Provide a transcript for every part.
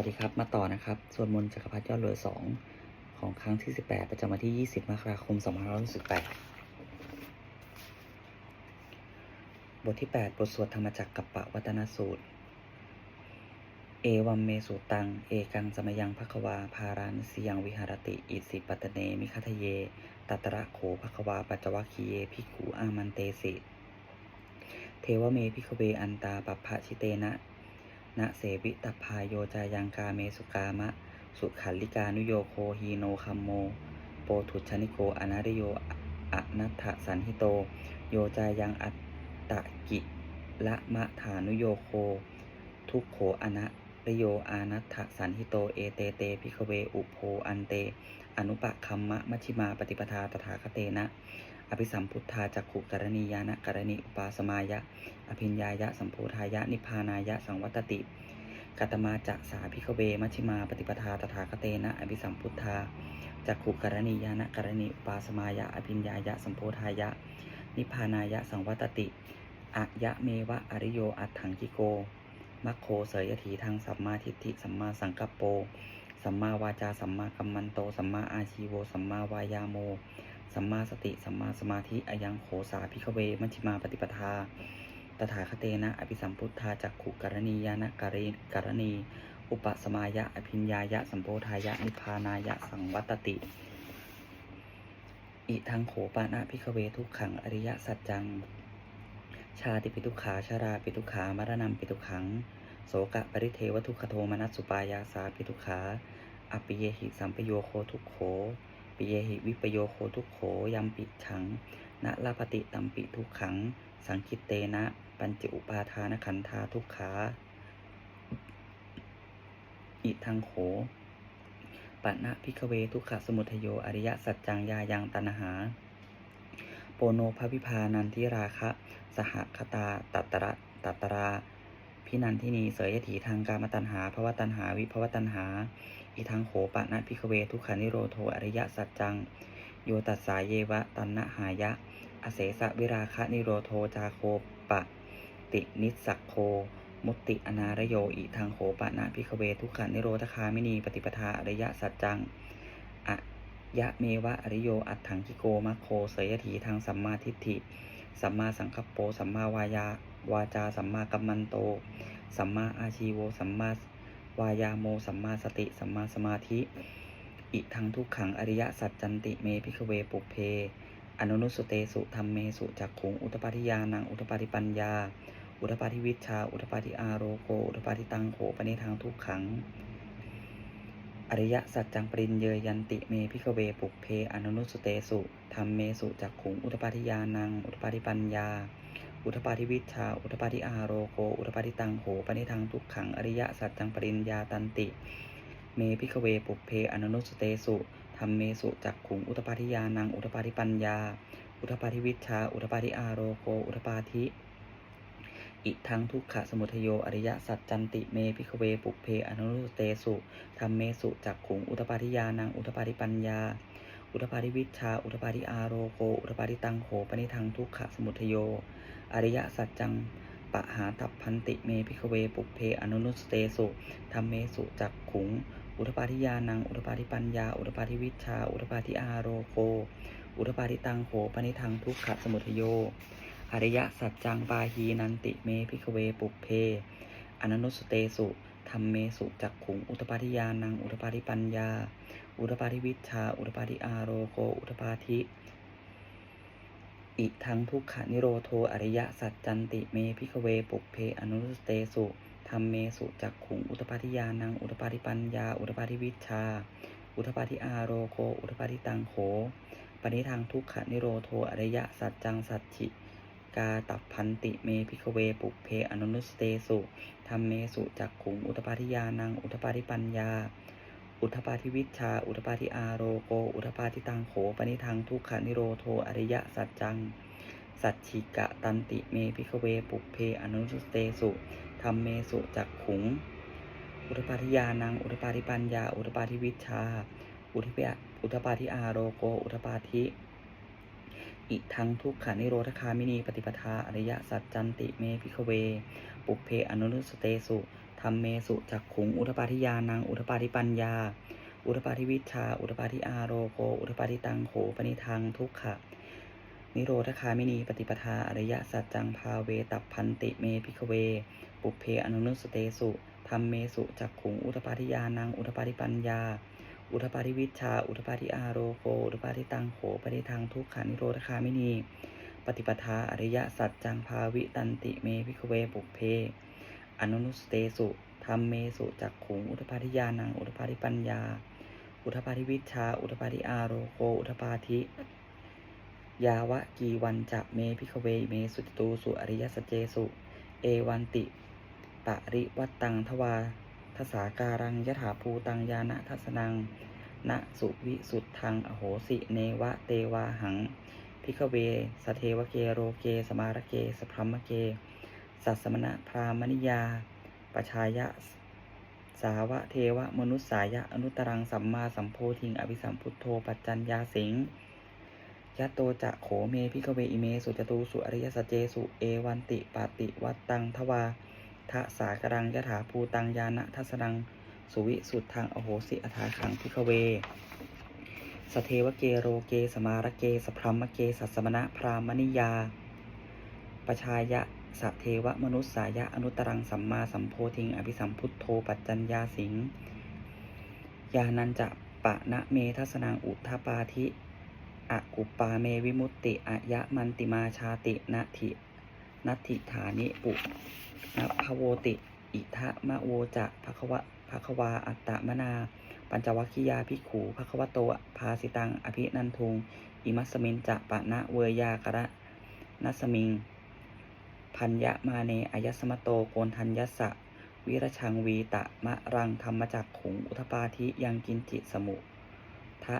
วัสดีครับ มาต่อนะครับส่วนมนต์จักรพรรดิยอดรวยสองของครั้งที่18ประจำวันที่20มกราคม2568บทที่8บทสวดธรรมจักรกับปะวัตนสูตร เอวัมเมสุตัง เอกังสมยังภควาภารานิสยังวิหารติ อิสิปตเน มิคัทเย ตัตระโขภควาปัจวัคคีเยภิกขุอามันเตสิ เทวเมพิกเวอันตาปัปภะชิเตนะ นะเสวิตพายโยจายังกาเมสุกามะ สุขันลิกานุโยโคฮีโนคัมโม โปถุชนิโกอนาริโยอะนัตถสันหิโต โยจายังอัตตะกิละมะฐานุโยโค ทุกโขอนะริโยอานัตถสันหิโตเอเตเตพิกเวอุโพอันเต อนุปะคัมมะมัชิมาปฏิปทาตถาคเตนะ อภิสัมพุทธาจักขุกรณียานะกรณีอุปาสมายะ อภิญญายะสัมโพธายะ นิพพานายะ สังวัตติกตมาจะสาพิกเวมัชิมาปฏิปทาตถาคเตนะอภิสัมพุทธาจักขุกรณียานะกรณีอุปาสมายะ อภิญญายะสัมโพธายะ นิพพานายะ สังวัตติอะยะเมวะอริโยอัตถังกิโกมัคโคเสยถีทางสัมมาทิฏฐิสัมมาสังกัปโป สัมมาวาจาสัมมากัมมันโต สัมมาอาชีโว สัมมาวายาโม สัมมาสติ สัมมาสมาธิอายังโขสาพิกเว มัชฌิมาปฏิปทา ตถาคเตนะ อภิสัมพุทธาจักขุกรณียานะกรีกรณี อุปสมายะ อภิญญายะ สัมโพธายะ นิพานายะ สังวัตติ อิทังโขปานะพิกเวทุกขัง อริยสัจจัง ชาติปิทุขาชาราปิทุขามรณะปิทุขัง โสกะปริเทวทุกขโทมนัสสุปายาสาปิทุขาอปิเยหิสัมปโยโคทุกโข ปิเยหิวิปโยโคทุกโขยัมปิฉังนะลาปติตัมปิทุกขัง สังคิตเตนะ ปัญจอุปาทานขันธาทุกขาอิทังโขปัณณพิกเวทุกขสมุทโยอริยสัจจังยายังตันหา โปโนภวิพานันทิราคะ สหคตาตัตระตัตราพินันทินีเสยถีทางการมตัญหาภวตัญหาวิภวตัญหา อิทังโขปะนะพิกเวทุขานิโรโทอริยสัจจัง โยตัสสาเยวะตันนะหายะ อเสสะวิราคะนิโรโทจาโคปะ ตินิสักโค มุติอนารโยอิทางโขปะนะพิกเวทุขานิโรธคามินีปฏิปทาอริยสัจจังอะยะเมวะอริโยอัตถังกิโกมัคโคเสยถีทางสัมมาทิฏฐิ สัมมาสังคัปโป สัมมาวายาวาจา สัมมากัมมันโต สัมมาอาชีโว สัมมา วายาโมสัมมาสติ สัมมาสมาธิ อิทังทุกขังอริยสัจจันติเมพิกเวปุเพ อนุนุสเตสุธรรมเมสุจักขุงอุตปาทิยานังอุตปาทิปัญญา อุตปาทิวิชชาอุตปาทิอาโรโกอุตปาทิตังโขปณิทางทุกขัง อริยสัจจังปรินเยยันติเมพิกเวปุเพ อนุนุสเตสุธรรมเมสุจักขุงอุตปาทิยานังอุตปาทิปัญญา อุทปาทิวิชชา อุทปาทิอาโรโกอุทปาทิตังโหปณิทังทุกขัง อริยสัจจังปริญญาตันติ เมพิกเวปุเพอนุนุสเตสุธรรมเมสุจักขุง อุทปาทิยานัง อุทปาทิปัญญา อุทปาทิวิชชาอุทปาทิอาโรโกอุทปาทิอิทังทุกขะสมุทโยอริยสัจจันติเมพิกเวปุเพอนุนุสเตสุธรรมเมสุจักขุง อุทปาทิยานัง อุทปาทิปัญญา อุทปาทิวิชชา อุทปาทิอาโรโก อุทปาทิตังโหปณิทังทุกขะสมุทโย อริยสัจจังปะหาตับพันติเมพิกเวปุเพอนุนุสเตสุธรรมเมสุจักขุง อุทปาทิยานัง อุทปาทิปัญญา อุทปาทิวิชชาอุทปาทิอาโรโก อุทปาทิตังโหปณิทังทุกขะสมุทโย อริยสัจจังปาหีนันติเมพิกเวปุเพอนุนุสเตสุธรรมเมสุจักขุง อุทปาทิยานัง อุทปาทิปัญญา อุทปาทิวิชา อุทปาทิอาโรโกอุทปาทิอิทังทุกขานิโรโทอริยสัจจันติเมพิกเวปุกเพอนุสเตสุธรรมเมสุจักขุงอุตปาทิยานังอุตปาทิปัญญา อุตปาทิวิชา อุตปาทิอาโรโกอุตปาทิตังโขปณิทางทุกขานิโรโทอริยสัจจังสัจฉิกาตับพันติเมพิกเวปุเพอนุสเตสุธรรมเมสุจักขุงอุตปาทิยานังอุตปาทิปัญญา อุทปาทิวิชา อุทปาทิอาโรโก อุทปาทิตังโขปณิทังทุกขานิโรโทอริยสัจจัง สัจฉิกะตันติเมพิกเวปุเพอนุสเตสุธรรมเมสุจักขุง อุทปาทิยานัง อุทปาทิปัญญา อุทปาทิวิชา อุทปาอุทปาทิอาโรโก อุทปาทิอิทังทุกขานิโรธคามินีปฏิปทาอริยสัจจันติเมพิกเว ปุเพอนุสเตสุ ธรรมเมสุจักขุง อุทปาทิยานัง อุทปาทิปัญญา อุทปาทิวิชา อุทปาทิอาโรโกอุทปาทิตังโขปนิทังทุกขะ นิโรธคามินีปฏิปทาอริยสัจจังภาเวตัพพันติเมพิกเว ปุเพอนุนุสเตสุธรรมเมสุจักขุง อุทปาทิยานัง อุทปาทิปัญญา อุทปาทิวิชา อุทปาทิอาโรโกอุทปาทิตังโขปนิทังทุกขานิโรธคามินี ปฏิปทาอริยสัจจังภาวิตันติเมพิกเวปุเพ อนุนุสเตสุธรรมเมสุจักขุง อุทปาทิยานัง อุทปาทิปัญญา อุทปาทิวิชา อุทปาทิอาโรโกอุทปาทิยาวะกีวันจะเมพิกเวเมสุติตูสุอริยสเจสุ เอวันติปริวัตตังทวาทสาการังยถาภูตังยานะทัสนังณสุวิสุทธังอโหสิเนวะเตวาหัง พิกเวสเทวเกโรเกสมารเกสพรมเก สัสมณะพรามณิยาปชายะ สาวะเทวะมนุษสายะ อนุตรังสัมมาสัมโพธิง อภิสัมพุทโธปัจจัญญาสิงยะโตจะโขเมพิกเวอิเมสุจตูสุอริยสเจสุเอวันติปาติวัตตังทวาทะสากรังยะถาภูตังยานะทัสนัง สุวิสุทธังอโหสิอัฐาขังพิกเว สเทวเกโรเกสมารเกสพรมเกสัสสมณะพรามณิยาปชายะ สะเทวมนุษสายะอนุตรังสัมมาสัมโพธิง อภิสัมพุทโธปัจจัญญาสิงยานันจะปะนะเมทัสนังอุทธปาธิอะกุปปาเมวิมุตติอะยะมันติมาชาตินาทินัตถิฐานิปุนะภโวติ อิทะมะโวจะภควะภควาอัตตมนา ปัญจวัคคียาภิกขูภควโตภาสิตัง อภินันทุง อิมัสมินจะปะนะเวยากระนัสมิง พัญญะมาเนอายสมโตโกนทัญญสะ วิรชังวีตะมะรังธรรมจักขุงอุทปาธิยังกินจิสมุทะ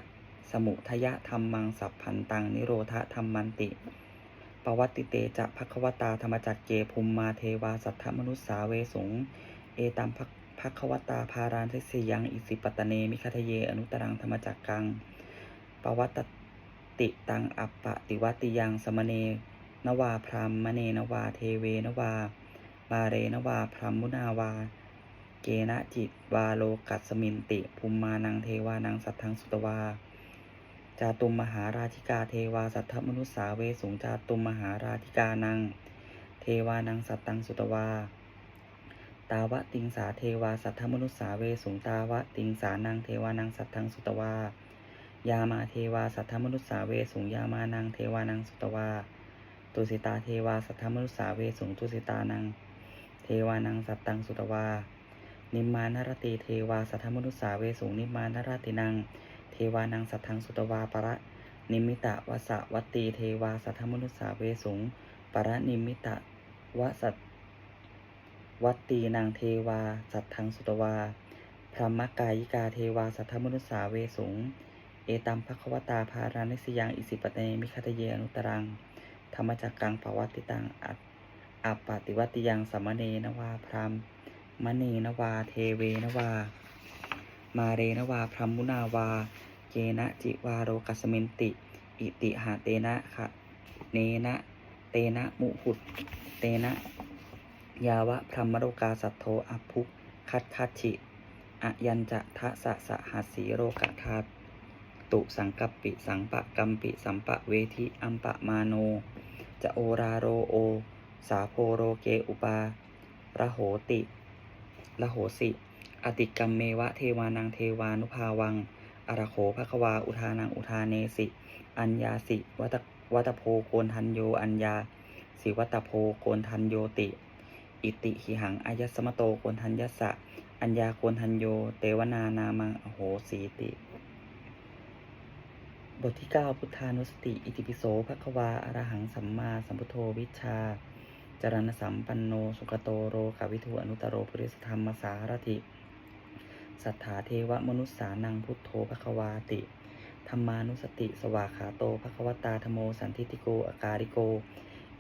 สมุทยะธรรมังสัพพันตังนิโรธธรรมันติปวัตติเตจะภควตาธรรมจักเกภุมมาเทวาสัทธมนุสสาเวสุง เอตัมภควตาภารานเทสยังอิสิปตเนมิคทะเยอนุตรังธรรมจักกังปวัตติตังอัปปติวัติยังสมเน นวาพรามมเนนวา เทเวนวา บาเรนวาพรหมมุนาวา เกณจิตวาโลกัสมินติภุมมานังเทวานังสัทธังสุตวา จาตุมมหาราธิกาเทวาสัทธมนุสสาเวสุงจาตุมมหาราธิกานัง เทวานังสัตตังสุตวา ตาวะติงสาเทวาสัทธมนุสสาเวสุงตาวะติงสานังเทวานังสัตตังสุตวา ยามาเทวาสัทธมนุสสาเวสุงยามานังเทวานังสุตวา ตุสิตาเทวาสัทธมนุสสาเวสุงตุสิตานัง เทวานังสัตตังสุตวา นิมานารติเทวาสัทธมนุสสาเวสุงนิมานารตินัง เทวานังสัทธังสุตวาประนิมิตะวสวัตตีเทวาสัทธมนุสสาเวสุงประนิมิตะวสัตวัตตีนางเทวา สัทธังสุตวา พรหมกายิกาเทวา สัทธมนุสสาเวสุง เอตัมภควตาภารานิสยังอิสิปเตมิคทะเยอนุตรัง ธรรมจักกังภวัติตังอัปปติวัติยังสมเนนวาพรามมณีนวา เทเวนวา มาเรนวาพรหมุนาวาเกนะจิวาโรกัสมินติ อิติหาเตนะคะเนนะ เตนะมุหุตเตนะ ยาวะพรหมโรกาสัทโทอภุคัดคัดฉิอะยันจะทะสะสะหัสสีโรกะทาตุสังกัปปิสังปะกัมปิสัมปะเวทิอัมปะมาโน จะโอราโรโอ สาโพโรเกอุปาระโหติระโหสิ อติกรรมเมวะเทวานังเทวานุภาวัง อรโขภควาอุทานังอุทาเนสิ อัญญาสิ วัตวัตโพโกนทันโย อัญญา สิวัตโพโกนทันโยติ อิติหิหังอายสมโตโกนทันยสสะ อัญญาโกนทันโย เตวนานามังอโหสีติ บทที่ 9 พุทธานุสติ อิติปิโสภควาอรหังสัมมาสัมพุทโธวิชา จรณสัมปันโน สุขโตโรกาวิทูอนุตโรปุริสธรรมสารถิสัทธาเทวมนุษสานังพุทโธภควาติ ธรรมานุสติ สวาขาโตภควตาธโม สันทิติโกอาการิโก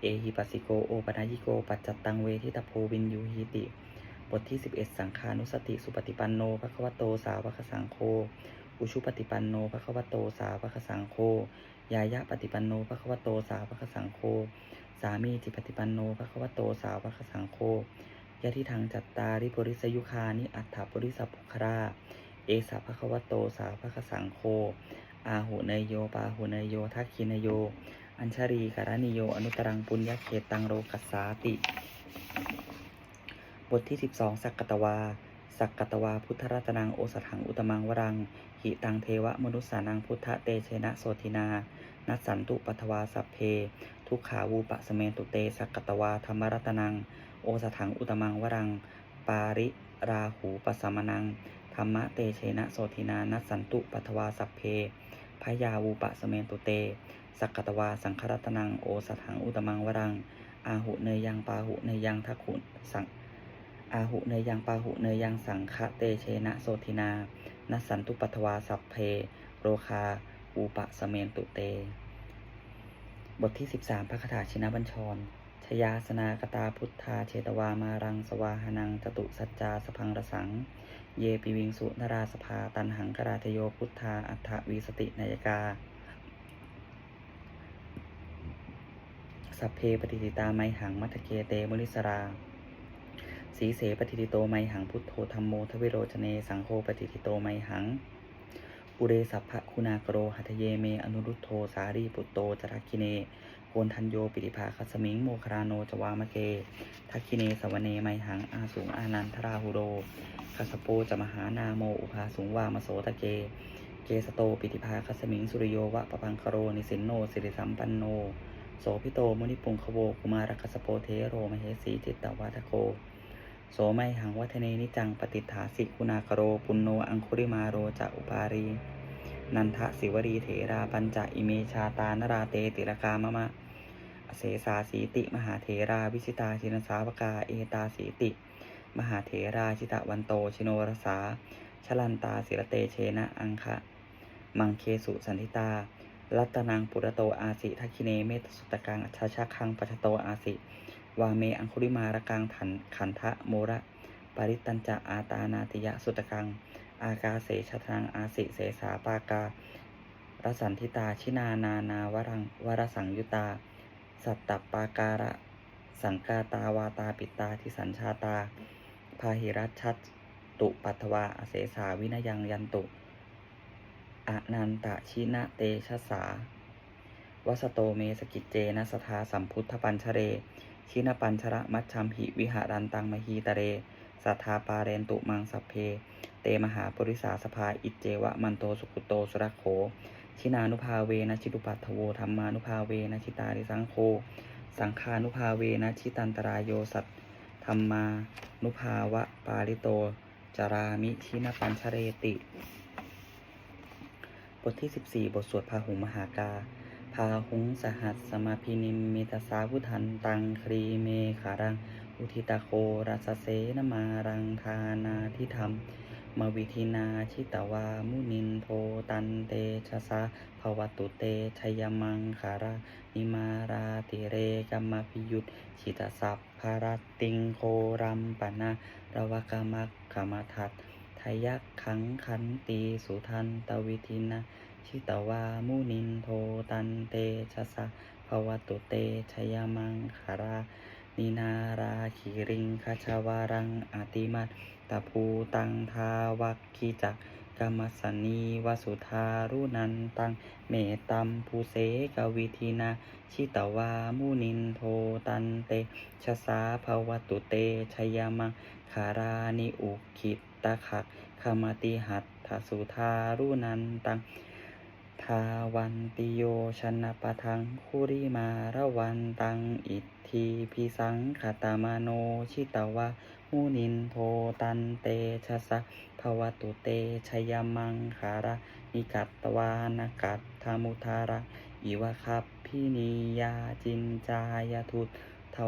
เอหิปัสสิโก โอปนายิโก ปัจจตตังเวทิตาโพวินยูหิติ บทที่ 11 สังขานุสติ สุปฏิปันโนภควโตสาวกสังโฆ อุชุปฏิปันโนภควโตสาวกสังโฆยายะปฏิปันโนภควโตสาวกสังโฆสามีจิปฏิปันโนภควโตสาวกสังโฆยะทิทังจัตตาริปุริสยุคานิอัฏฐปุริสปุคราเอสะภะควโตสาวะคะสังโฆอาหุเนยโยปาหุเนยโยทักขินโย อัญชรีกรณิโยอนุตรังปุญญเขตังโรกัสสาติ บทที่ 12 สักกตวา สักกตวาพุทธรัตนังโอสถังอุตมังวรัง หิตังเทวะมนุสสานังพุทธเตเชนะโสทินา นัสสันตุปัทวาสัพเพ ทุกขาวูปะสเมตุเตสักกตวาธรรมรัตนัง โอสถังอุตมังวรัง ปาริราหูปสมนัง ธรรมะเตเชนะโสทินา นัสสันตุปัทวาสัพเพพยาวูปะสเมตุเต สักกตวาสังครัตนัง โอสถังอุตมังวรัง อาหุเนยังปาหุเนยังทักขุสัง อาหุเนยยังปาหุเนยยังสังคะเตเชนะโสทินานัสสันตุปัทวาสัพเพ โรคาอูปะสเมนตุเต บทที่ 13 พระคาถาชินบัญชร ชยาสนากตาพุทธาเชตวามารังสวาหนังจตุสัจจาสพังรสัง เยปิวิงสุนราสภาตันหังกราทโยพุทธาอัฏฐวีสตินายกา สัพเพปฏิติตาไมหังมัทเกเตมุลิสรา สีเสปฏิทิโตไมหังพุทโธธรรมโมทวิโรจเนสังโฆปฏิทิโตไมหังปุเรสัพพะคุณากโรหัตเยเมอนุรุตโธสารีปุตโตจรักคิเนโกนทันโยปิติภาคัสมิงโมคราโนจวามะเกทักคิเนสวเนไมหังอาสุงอานันทราหุโรคัสโปจะมหานาโมอุภาสุงวามโสตะเก เกสโตปิติภาคัสมิงสุริโยวะปะพังคโรนิสินโนสิริสัมปันโนโสพิโตมุนิปุงคโวกุมารคัสโปเทโรมเหสีจิตตวัตโก โสไมหังวัฒเนนิจังปฏิฐาสิกุณากโรปุณโนอังคุริมาโรจะอุปารี นันทะสิวรีเถราปัญจอิเมชาตานราเตติรกามะมะอเสสาสีติ มหาเถราวิชิตาชินสาวกาเอตาสีติ มหาเถราชิตะวันโตชิโนรสาชลันตาศิรเตเชนะอังคะมังเคสุสันทิตา รัตนังปุระโตอาสิทักคิเนเมตสุตกังอัชชาคังปัชโตอาสิ วาเมอังคุริมารกังถันขันทะโมระ ปริตัญจะอาตานาติยะสุตกัง อากาเสชะทังอาสิเสสาปาการสันทิตาชินานานาวรังวรสังยุตา สัตตปาการะสังกาตาวาตาปิตาทิสัญชาตา พาหิรัชชัตตุปัทวาอเสสาวินยังยันตุอนันตชินะเตชะสาวัสโตเมสกิจเจนะสทาสัมพุทธปัญชเร ชินปัญชระมัชชัมหิวิหารันตังมหีตะเร สัทธาปาเรนตุมังสัพเพ เตมหาปริสาสภาอิจเจวะมันโตสุขุโตสุรโข ชินานุภาเวนะชิตุปัตถโวธรรมานุภาเวนะชิตาริสังโฆสังฆานุภาเวนะชิตันตรายโยสัตธรรมานุภาวะปาริโตจารามิชินปัญชเรติ บทที่ 14 บทสวดพาหุงมหากาาหุงสหัสสมาพินิมมิตาสาวุทันตังครีเมขารัง อุทิตาโครัสเสนมารังทานาทิธรรมมวิธินาชิตวา มุนินโทตันเตชะสาภวตุเตชยมังคารานิมาราติเรกัมมพิยุตชิตสัพพารติงโครัมปนาระวกามักขมทัตทยักขังขันตีสุทันตวิธินา ชิตวามุนินโทตันเตชะสะภวตุเตชยมังคารานินาราคิริงคชาวารังอติมัตตะภูตังทาวักขีจักกรรมสนีวสุธารุนันตัง เมตตัมภูเสกวิธินา ชิตวามุนินโทตันเตชะสาภวตุเตชยมังคารานิอุคิตตะขักขมติหัตถสุธารุนันตังาวันติโยชนะปะทังคุริมาระวันตังอิทธีพิสังขตามาโนชิตวะมุนินโทตันเตชะสะภวตุเตชยมังคาระนิกัตตวานกัตธามุทาระ อิวะคับพินิยาจินจายทุต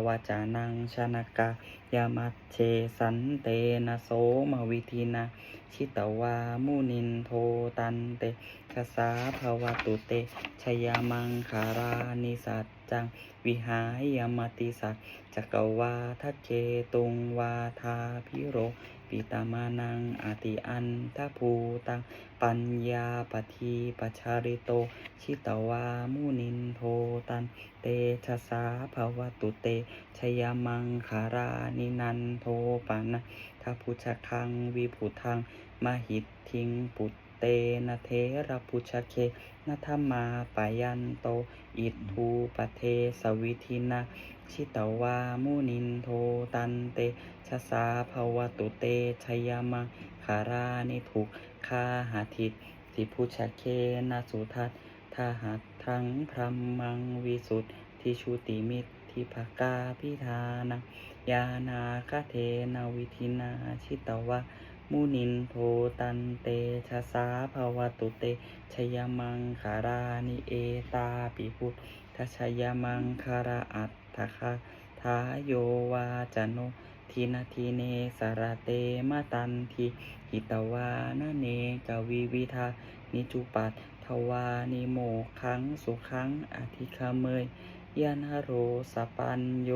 วจานังชนกายามัชเชสันเตนะโสมวิธินา ชิตวามุนินโทตันเตคสาภวตุเตชยามังคารานิสัจจัง วิหายามติสัจจกวาทะเจตุงวาทาพิโร ปิตามานังอาติอันทะภูตัง ปัญญาปทีปชาริโต ชิตวามุนินโทตัน เตชะสาภวตุเตชยมังคารานินันโทปานะทัพุชคังวิพุทังมหิตทิงปุตเตนะเทระพุชเคนะธรรมาปายันโต อิทูปเทสวิธินา ชิตวามุนินโทตันเตชะสาภาวตุเตชยมังคารานิทุกขาหาทิตสิพุชเคนะสุทัตทาหัตทังพรัมมังวิสุทธิชุติมิตทิภกาพิธานังยานาคเทนาวิธินาชิตวะมุนินโทตันเตชะสาภาวตุเตชยมังคารานิเอตาปิพุทธชยมังคาราอัต ถคาทาโยวาจโนทินาทีเนสระเตมตันทีหิตวานเนกวิวิทานิจุปัตทวานิโมขังสุขังอธิคเมยยานโรสปัญโย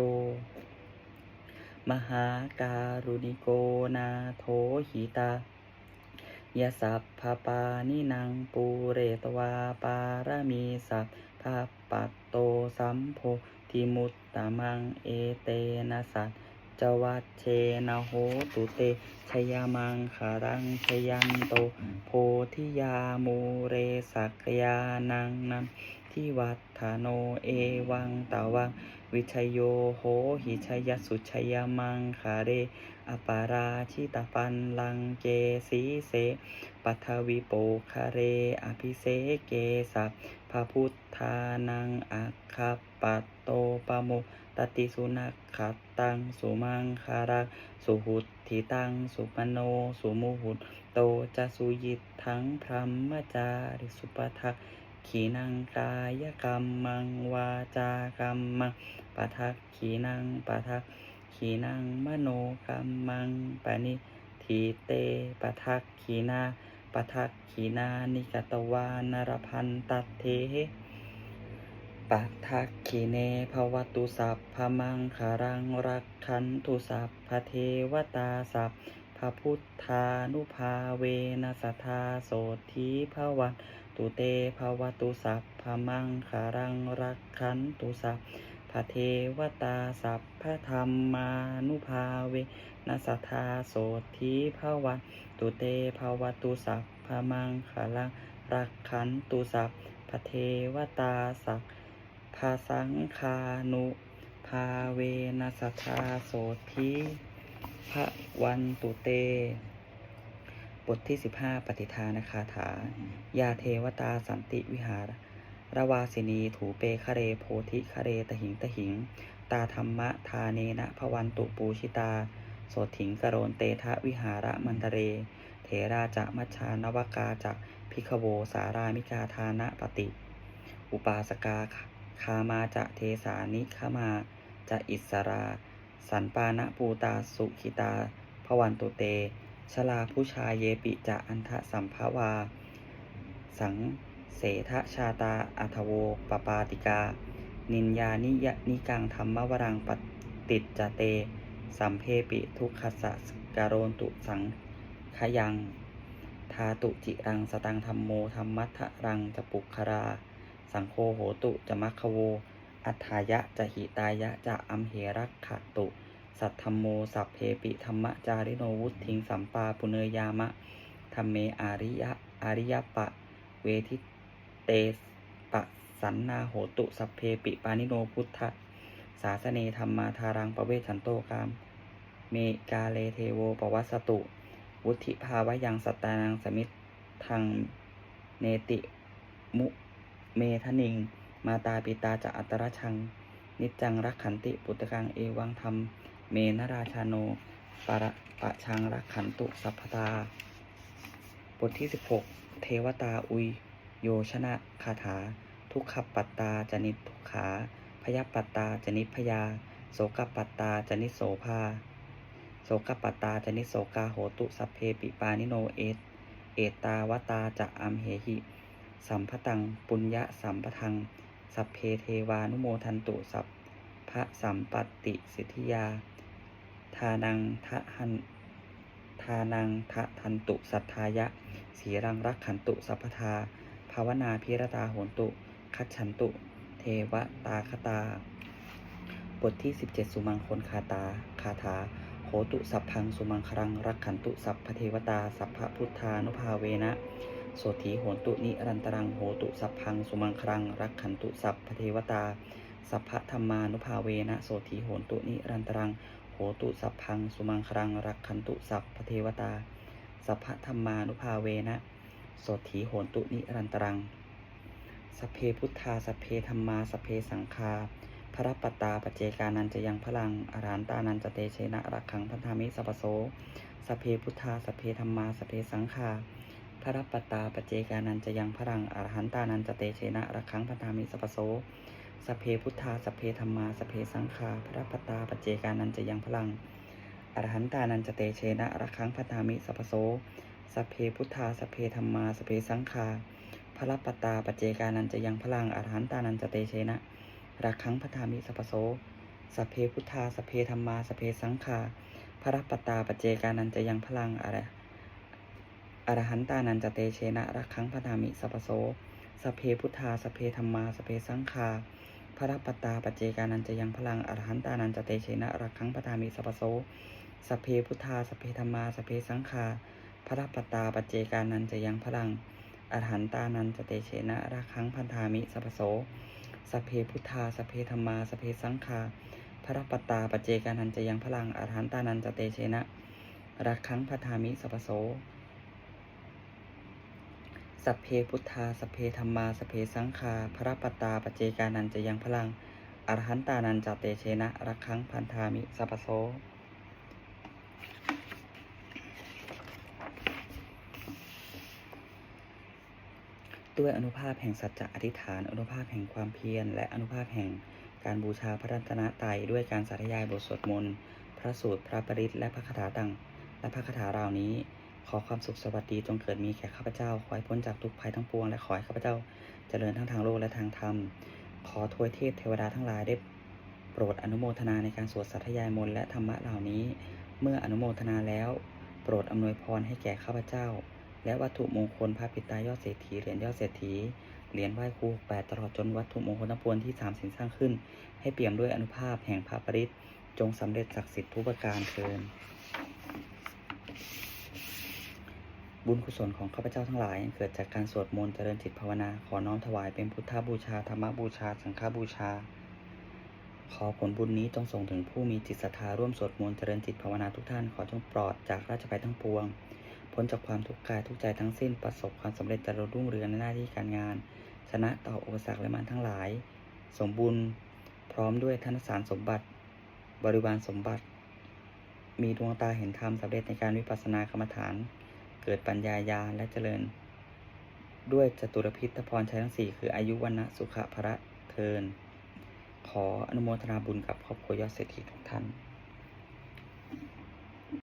มหาการุณิโกนาโถหิตายาสัพพปานินังปูเรตวาปารมีสัพพปัตโตสัมโพ ธิมุตตะมังเอเตนะสัจจวัชเชนะโหตุเตชยามังคารังชยันโต โพธิยามูเรสักยานังนันที่วัฏโนเอวังตาวัง วิชโยโหหิชยสุชยมังคาเร อปาราชิตปันลังเกสีเส ปัทวิโปคาเร อภิเสเกสัพพระพุทธานังอัคค ปัตโตปะโมตติสุนักขัตตัง สุมังคารังสุหุตถิตัง สุปโน สุมุหุตโตจะสุยิตทั้งพรหมจาริสุปทักขีนังกายกรรมมังวาจากรรมมังปะทักขีนังปะทักขีนังมโนกรรมมังปณิทีเตปะทักขีนาปะทักขีนานิกตวานรพันตัตเท ปัทักขีเนภวตุสัพพมังคารังรักขันตุสัพพเทวตาสัพพระพุทธานุภาเวนัสทธาโสธีภวันตุเตภวตุสัพพมังคารังรักขันตุสัพพเทวตาสัพพธรรมานุภาเวนัสทธาโสธีภวันตุเตภวตุสัพพมังคารังรักขันตุสัพพเทวตาสัพ ภาสังคานุภาเวนัสทธาโสธีพระวันตุเต บทที่15ปฏิทานคาถา ยาเทวตาสันติวิหารระวาสินีถูเปคะเรโพธิคะเรตหิงตหิง ตาธรรมะทาเนนะพวันตุปูชิตา โสถิงกโรนเตทะวิหารมันตเร เถราจะมัชชานวกาจะพิขโวสารามิกาทานะปฏิ อุปาสกาคามาจะเทสานิขมาจะอิสรา สันปานะปูตาสุขิตาพวันตุเต ชลาผู้ชายเยปิจะอันทะสัมภวา สังเสทะชาตาอัทโวปปาติกา นินยานิยนิกังธรรมวรังปติจเต สัมเพปิทุกขสสกโรนตุสังขยัง ทาตุจิรังสตังธรรมโมธรรมัทรังจะปุคคารา สังโฆโหตุจะมัคโว อัฏฐายะจะหิตายะจะอัมเหรักขะตุ สัทธรรมโมสัพเพปิธรรมจาริโนวุทิงสัมปาปุเนยามะธรรมเมอาริยะอาริยปะ เวทิเตปะสันนาโหตุสัพเพปิปานิโนพุทธสาสเนธรรมาทารังประเวชันโตกามเมกาเลเทโวปวัสตุ วุธิภาวะยังสัตตานังสมิททังเนติมุ เมทนิง มาตาปิตาจะอัตระชัง นิจังรักขันติปุตตกังเอวังธรรม เมนราชาโนปะระปะชังรักขันตุสัพพตา บทที่ 16 เทวตาอุย โยชนะคาถา ทุกขปัตตาจนิทุกขา พยปัตตาจนิพยา โสกปัตตาจนิโสภา โสกปัตตาจนิโสกาโหตุสัพเพปิปานิโนเอตเอตาวตาจะอัมเหหิ สัมพตัง ปุญญะสัมปทัง สัพเพเทวานุโมทันตุสัพพระสัมปติสิทธิยา ทานังทะหันทานังทะทันตุสัทธายะ สีรังรักขันตุสัพพทา ภาวนาพิรตาโหนตุ คัจฉันตุ เทวตาคตา บทที่ 17 สุมังคลคาตา คาถาโหตุสัพพังสุมังครังรักขันตุสัพพเทวตา สัพพพุทธานุภาเวนะ โสถีโหนตุนิรันตรังโหตุสัพพังสุมังครัง รักขันตุสัพพเทวตา สัพพธรรมานุภาเวนะโสถีโหนตุนิรันตรังโหตุสัพพังสุมังครัง รักขันตุสัพพเทวตา สัพพธรรมานุภาเวนะโสถีโหนตุนิรันตรังสัพเพพุทธาสัพเพธรรมาสัพเพสังฆาพระปตาปเจกานันจะยังพลังอรันตานันจะเตเชนะรักขังพันธามิสัพพโสสัพเพพุทธาสัพเพธรรมาสัพเพสังฆา พระปัตตาปเจกานันจะยังพลังอรหันตานันจะเตเชนะรักขังพันธามิสัพพโสสเพพุทธาสัพเพธรรมาสเพสังฆาพระปัตตาปเจกานันจะยังพลังอรหันตานันจะเตเชนะรักขังพันธามิสัพพโสสเพพุทธาสัพเพธรรมาสเพสังฆาพระปัตตาปเจกานันจะยังพลังอรหันตานันจะเตเชนะรักขังพธามิสัพพโสสเพพุทธาสัพเพธรรมาสเพสังฆาพระปัตตาปเจกานันจะยังพลังอะไร อรหันตานันจเตเชนะรักขังพธามิสัพโสสเพพุทธาสเพธรรมาสัพเพสังฆาพระปัตตาปเจกานันจะยังพลังอรหันตานันจเตเชนะรักขังพธามิสัพโสสเพพุทธาสเพธรรมาสัพเพสังฆาพระปัตตาปเจกานันจะยังพลังอรหันตานันจเตเชนะรักขังพันธามิสัพโสสเพพุทธาสเพธรรมาสัพเพสังฆาพระปัตตาปเจกานันจะยังพลังอรหันตานันจเตเชนะรักขังพัทามิสัพโส สัพเพพุทธาสัพเพธรรมาสัพเพสังฆาพระปัตตาปจเจกานันจะยังพลังอรหันตานันจะเตเชนะรักขังพันธามิสัพพโสด้วยอนุภาพแห่งสัจจะอธิษฐาน อนุภาพแห่งความเพียร และอนุภาพแห่งการบูชาพระรัตนตรัยด้วยการสาธยายบทสวดมนต์ พระสูตร พระปริตและพระคาถาต่างและพระคาถาเหล่านี้ ขอความสุขสวัสดีจงเกิดมีแก่ข้าพเจ้า ขอให้พ้นจากทุกภัยทั้งปวง และขอให้ข้าพเจ้าเจริญทั้งทางโลกและทางธรรม ขอทวยเทพเทวดาทั้งหลายได้โปรดอนุโมทนาในการสวดสัทยายมนต์และธรรมะเหล่านี้ เมื่ออนุโมทนาแล้ว โปรดอำนวยพรให้แก่ข้าพเจ้า และวัตถุมงคลพระปิตายอดเศรษฐีเหรียญยอดเศรษฐีเหรียญไหว้ครูแปดตลอดจนวัตถุมงคลทั้งปวงที่สามสินสร้างขึ้น ให้เปี่ยมด้วยอนุภาพแห่งพระปริตจงสำเร็จศักดิ์สิทธิ์ทุกประการเทิน บุญกุศลของข้าพเจ้าทั้งหลาย เกิดจากการสวดมนต์เจริญจิตภาวนา ขอน้อมถวายเป็นพุทธบูชา ธรรมบูชา สังฆบูชา ขอผลบุญนี้จงส่งถึงผู้มีจิตศรัทธาร่วมสวดมนต์เจริญจิตภาวนาทุกท่าน ขอจงปลอดจากราชภัยทั้งปวง พ้นจากความทุกข์กายทุกใจทั้งสิ้น ประสบความสำเร็จเจริญรุ่งเรืองในหน้าที่การงาน ชนะต่ออุปสรรคและมารทั้งหลาย สมบูรณ์พร้อมด้วยธนสารสมบัติ บริวารสมบัติ มีดวงตาเห็นธรรมสำเร็จในการวิปัสสนากรรมฐาน เกิดปัญญายาและเจริญ ด้วยจตุรพิทพรชัยทั้งสี่คืออายุวันนะสุขะพระเทิน ขออนุโมทนาบุญกับครอบครัวยอดเศรษฐีทุกท่าน